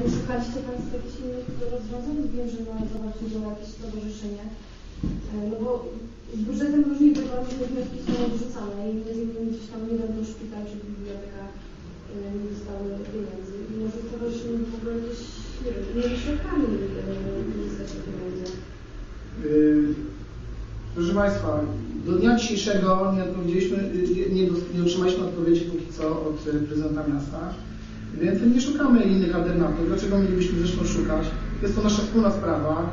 nie szukaliście Państwo jakichś innych rozwiązań? Wiem, że na zawarcie było jakieś stowarzyszenie. E, No bo z budżetem różnie bywa, różne wnioski są odrzucane i między innymi gdzieś tam nie wiem, szpital czy biblioteka e, nie dostały pieniędzy. I może stowarzyszenie w ogóle jakieś, nie innymi środkami uzyskać te pieniądze. Yy, Proszę Państwa, do dnia dzisiejszego nie nie, dos- nie otrzymaliśmy odpowiedzi póki co od prezydenta miasta, więc nie szukamy innych alternatyw. Dlaczego mielibyśmy zresztą szukać? Jest to nasza wspólna sprawa.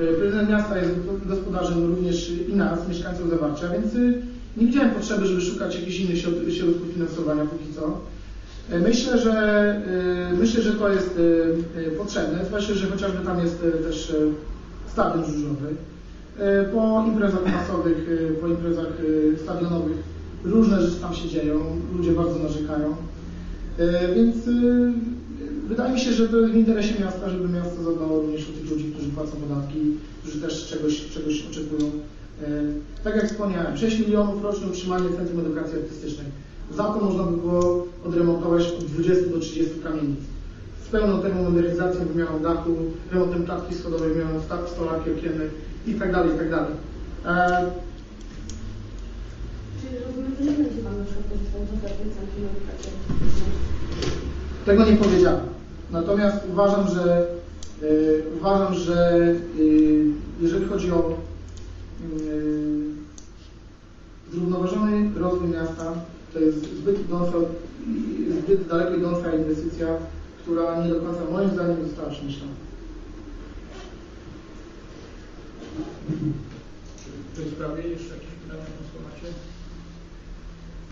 Yy, Prezydent miasta jest gospodarzem również i nas, mieszkańców Zawarcia, więc yy, nie widziałem potrzeby, żeby szukać jakichś innych środ- środków finansowania póki co. Yy, Myślę, że yy, myślę, że to jest potrzebne, zwłaszcza, że chociażby tam jest też stadion żużlowy. E, Po imprezach masowych, e, po imprezach e, stadionowych różne rzeczy tam się dzieją, ludzie bardzo narzekają. E, Więc e, wydaje mi się, że to w interesie miasta, żeby miasto zadbało również o tych ludzi, którzy płacą podatki, którzy też czegoś, czegoś oczekują. E, Tak jak wspomniałem, 6 milionów rocznie utrzymanie Centrum Edukacji Artystycznej. Za to można by było odremontować od 20 do 30 kamienic z pełną termomodernizacją, wymianą dachu, remontem klatki schodowej, wymianą sta- stolarki okiennej i tego nie powiedziałem. Natomiast uważam, że e, uważam, że e, jeżeli chodzi o e, zrównoważony rozwój miasta, to jest zbyt, idąca, zbyt daleko idąca inwestycja, która nie do końca moim zdaniem została przemyślana. Czy w tej sprawie jeszcze jakieś pytania Państwo macie?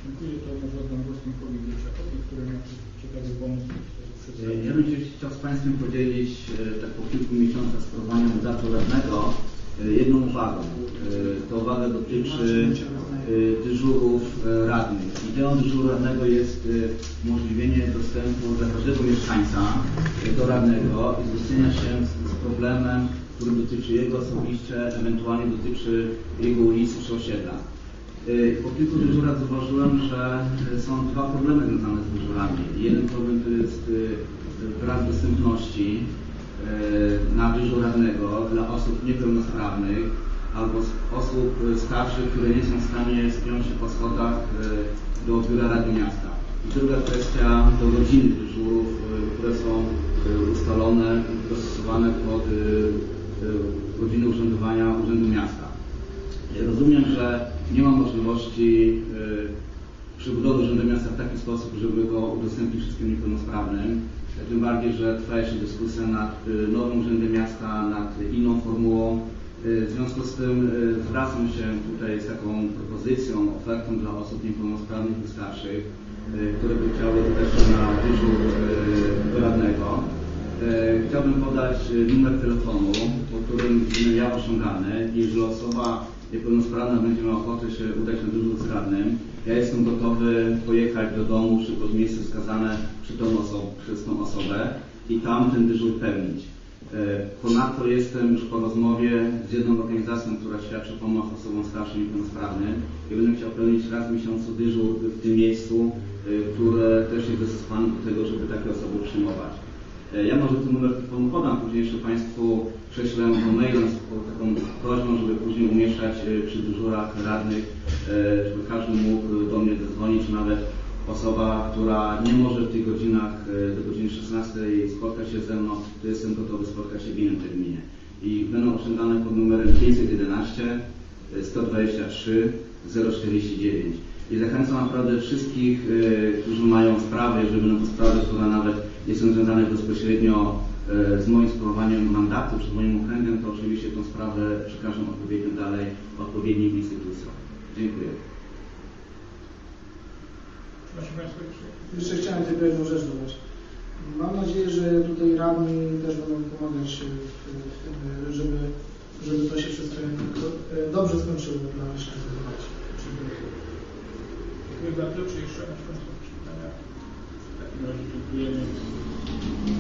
Dziękuję, to może oddam głos Tomkowi Wielczakowi, który ciekawy pomysł Ja bym się chciał z Państwem podzielić e, tak po kilku miesiącach sprawowania mandatu radnego e, jedną uwagą. E, Ta uwaga dotyczy dyżurów radnych. Ideą dyżuru radnego jest umożliwienie dostępu dla każdego mieszkańca do radnego i zwrócenia się z problemem, który dotyczy jego osobiście, ewentualnie dotyczy jego ulicy czy osiedla. Y, Po kilku dyżurach zauważyłem, że y, są dwa problemy związane z dyżurami. Jeden problem to jest y, brak dostępności na dyżur dla osób niepełnosprawnych albo osób starszych, które nie są w stanie spiąć się po schodach do biura Rady Miasta. I druga kwestia to godziny dyżurów, które są ustalone, dostosowane pod godziny urzędowania Urzędu Miasta. Rozumiem, że nie ma możliwości y, przebudowy Urzędu Miasta w taki sposób, żeby go udostępnić wszystkim niepełnosprawnym. Tym bardziej, że trwa jeszcze dyskusja nad y, nowym Urzędem Miasta, nad inną formułą. Y, W związku z tym zwracam się tutaj z taką propozycją, ofertą dla osób niepełnosprawnych i starszych, które by chciały też na dyżur do radnego. E, Chciałbym podać numer telefonu, po którym ja osiągany jeżeli osoba niepełnosprawna będzie miała ochotę się udać na dyżur z radnym, ja jestem gotowy pojechać do domu czy pod miejsce wskazane przy tą oso- przez tą osobę i tam ten dyżur pełnić. E, Ponadto jestem już po rozmowie z jedną organizacją, która świadczy pomoc osobom starszym i niepełnosprawnym i będę chciał pełnić raz w miesiącu dyżur w tym miejscu, e, które też jest dostosowane do tego, żeby takie osoby przyjmować. E, Ja może ten numer telefonu podam, później jeszcze Państwu prześlę go mailem z taką prośbą, żeby później umieszczać e, przy dyżurach radnych, e, żeby każdy mógł do mnie zadzwonić, czy nawet osoba, która nie może w tych godzinach e, do godziny 16 spotkać się ze mną, to jestem gotowy spotkać się w innym terminie. I będą otrzymane pod numerem 511 e, 123 049. I zachęcam naprawdę wszystkich, e, którzy mają sprawy, jeżeli będą to sprawy, które nawet nie są związane bezpośrednio e, z moim sprawowaniem mandatu czy z moim okręgiem, to oczywiście tę sprawę przekażę odpowiednio dalej odpowiednim instytucjom. Dziękuję. Macie Państwo jeszcze? Jeszcze chciałem tylko jedną rzecz dodać. Mam nadzieję, że tutaj radni też będą pomagać w, w tym, żeby, żeby to się wszystko e, dobrze skończyło dla mieszkańców Zawarcia. Dziękuję. Państwo jakieś pytania? W takim razie dziękujemy.